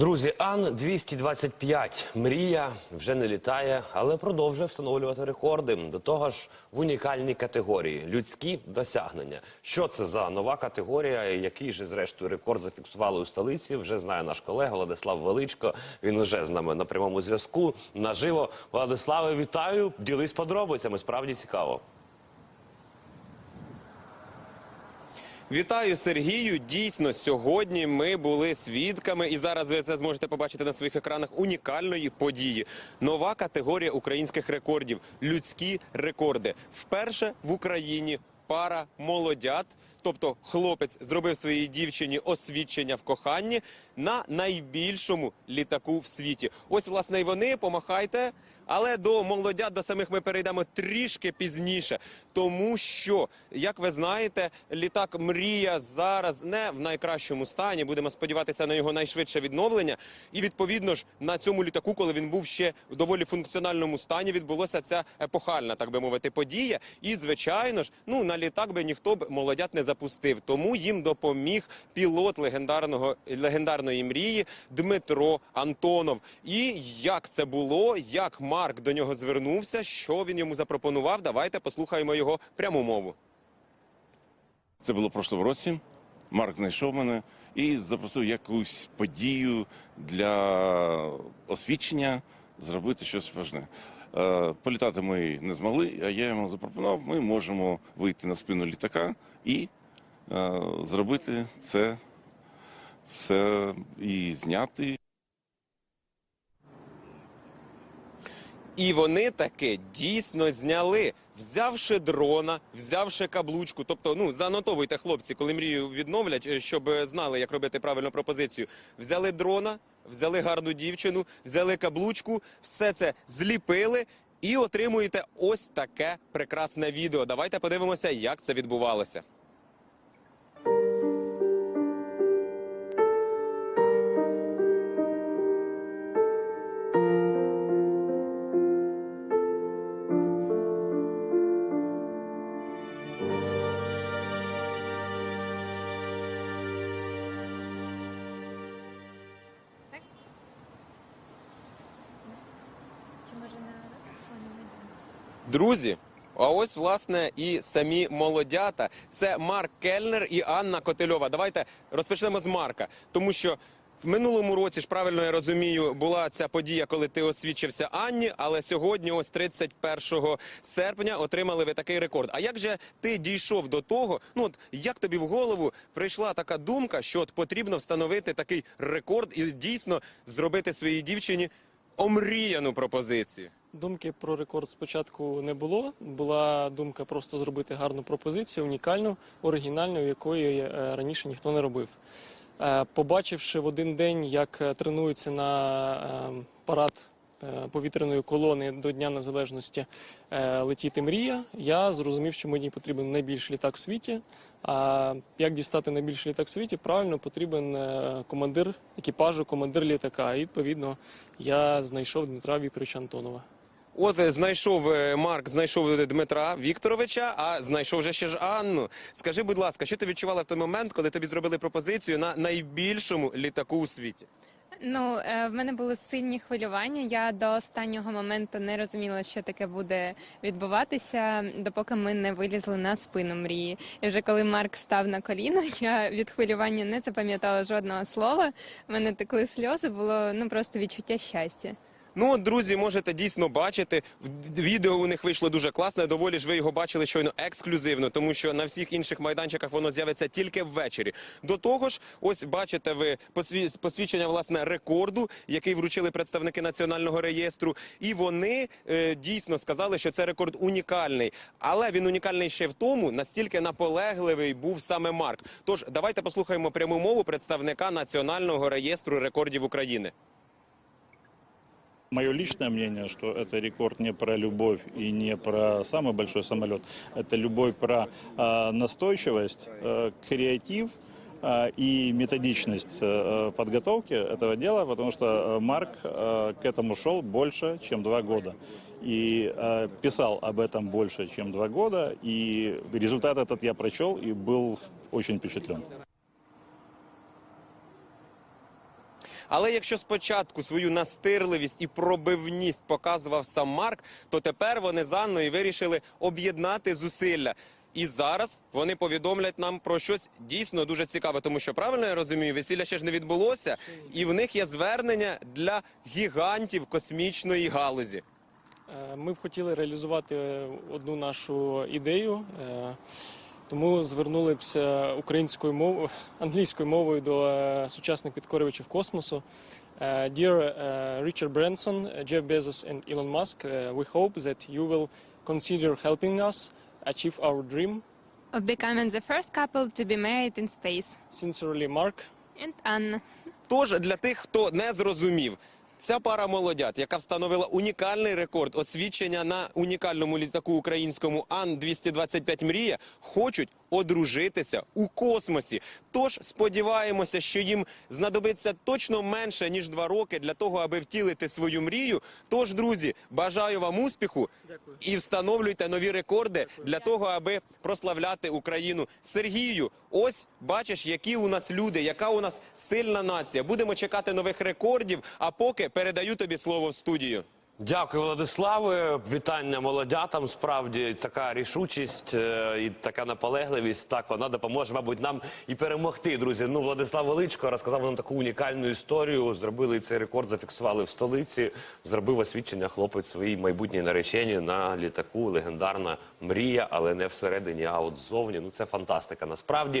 Друзі, Ан 225 мрія вже не літає, але продовжує встановлювати рекорди. До того ж, в унікальній категорії людські досягнення. Що це за нова категорія? Який же зрештою рекорд зафіксували у столиці? Вже знає наш колега Владислав Величко. Він уже з нами на прямому зв'язку. Наживо Владиславе, вітаю! Ділись подробицями. Справді цікаво. Вітаю Сергію. Дійсно, сьогодні ми були свідками, і зараз ви це зможете побачити на своїх екранах унікальної події. Нова категорія українських рекордів людські рекорди. Вперше в Україні пара молодят, тобто хлопець зробив своїй дівчині освідчення в коханні на найбільшому літаку в світі. Ось власне і вони помахайте. Але до молодят, до самих ми перейдемо трішки пізніше, тому що, як ви знаєте, літак Мрія зараз не в найкращому стані. Будемо сподіватися на його найшвидше відновлення. І відповідно ж на цьому літаку, коли він був ще в доволі функціональному стані, відбулося ця епохальна, так би мовити, подія. І звичайно ж, ну на літак би ніхто б молодят не запустив. Тому їм допоміг пілот легендарного легендарної мрії Дмитро Антонов. І як це було, як Марк до нього звернувся, що він йому запропонував. Давайте послухаємо його пряму мову. Це було в прошлому році. Марк знайшов мене і запросив якусь подію для освідчення зробити щось важне. Е, Політати ми не змогли, а я йому запропонував, ми можемо вийти на спину літака і е, зробити це все і зняти. І вони таки дійсно зняли, взявши дрона, взявши каблучку. Тобто, ну занотовуйте хлопці, коли мрію відновлять, е, щоб знали, як робити правильну пропозицію. Взяли дрона, взяли гарну дівчину, взяли каблучку, все це зліпили. І отримуєте ось таке прекрасне відео. Давайте подивимося, як це відбувалося. Друзі, а ось власне і самі молодята. Це Марк Кельнер і Анна Котельова. Давайте розпочнемо з Марка, тому що. В минулому році ж правильно я розумію, була ця подія, коли ти освідчився Анні. Але сьогодні, ось 31 серпня, отримали ви такий рекорд. А як же ти дійшов до того? Ну от як тобі в голову прийшла така думка, що от потрібно встановити такий рекорд і дійсно зробити своїй дівчині омріяну пропозицію? Думки про рекорд спочатку не було. Була думка просто зробити гарну пропозицію, унікальну, оригінальну, якої е, раніше ніхто не робив. Е, Побачивши в один день, як е, тренуються на парад повітряної колони до Дня Незалежності е, летіти мрія, я зрозумів, що мені потрібен найбільший літак в світі. А як дістати найбільший літак в світі? Правильно потрібен е, командир екіпажу, командир літака. І відповідно я знайшов Дмитра Вікторовича Антонова. От е, знайшов е, Марк, знайшов Дмитра Вікторовича, а знайшов же ще ж Анну. Скажи, будь ласка, що ти відчувала в той момент, коли тобі зробили пропозицію на найбільшому літаку у світі? Ну, е, в мене були сильні хвилювання. Я до останнього моменту не розуміла, що таке буде відбуватися, допоки ми не вилізли на спину мрії. І вже коли Марк став на коліно, я від хвилювання не запам'ятала жодного слова. У мене текли сльози, було ну просто відчуття щастя. Ну, от, друзі, можете дійсно бачити. Відео у них вийшло дуже класне. Доволі ж ви його бачили щойно ексклюзивно, тому що на всіх інших майданчиках воно з'явиться тільки ввечері. До того ж, ось бачите ви посві- посвідчення власне рекорду, який вручили представники національного реєстру. І вони е, дійсно сказали, що це рекорд унікальний. Але він унікальний ще в тому, настільки наполегливий був саме Марк. Тож давайте послухаємо пряму мову представника національного реєстру рекордів України. Мое личное мнение, что это рекорд не про любовь и не про самый большой самолет. Это любовь про э, настойчивость, э, креатив э, и методичность э, подготовки этого дела, потому что э, Марк э, к этому шел больше, чем два года. И э, писал об этом больше, чем два года. И результат этот я прочел и был очень впечатлен. Але якщо спочатку свою настирливість і пробивність показував сам Марк, то тепер вони з Анною вирішили об'єднати зусилля. І зараз вони повідомлять нам про щось дійсно дуже цікаве, тому що правильно я розумію, весілля ще ж не відбулося, і в них є звернення для гігантів космічної галузі. Е, Ми б хотіли реалізувати е, одну нашу ідею, е, тому звернулися українською мовою, англійською мовою до е, сучасних підкорювачів космосу. Е, Dear е, Richard Branson, Jeff Bezos and Elon Musk, е, we hope that you will consider helping us achieve our dream. Of becoming the first couple to be married in space. Sincerely, Mark. And Anna. Тож для тих, хто не зрозумів, ця пара молодят, яка встановила унікальний рекорд освідчення на унікальному літаку українському Ан-225 Мрія, хочуть одружитися у космосі. Тож сподіваємося, що їм знадобиться точно менше ніж два роки для того, аби втілити свою мрію. Тож, друзі, бажаю вам успіху і встановлюйте нові рекорди для того, аби прославляти Україну. Сергію, ось бачиш, які у нас люди, яка у нас сильна нація. Будемо чекати нових рекордів. А поки передаю тобі слово в студію. Дякую, Владиславе. Вітання молодятам. Справді така рішучість е, і така наполегливість. Так вона допоможе, мабуть, нам і перемогти. Друзі. Ну, Владислав Величко розказав нам таку унікальну історію. Зробили цей рекорд, зафіксували в столиці. Зробив освідчення хлопець своїй майбутній нареченій на літаку. Легендарна мрія, але не всередині, а от ззовні. Ну це фантастика. Насправді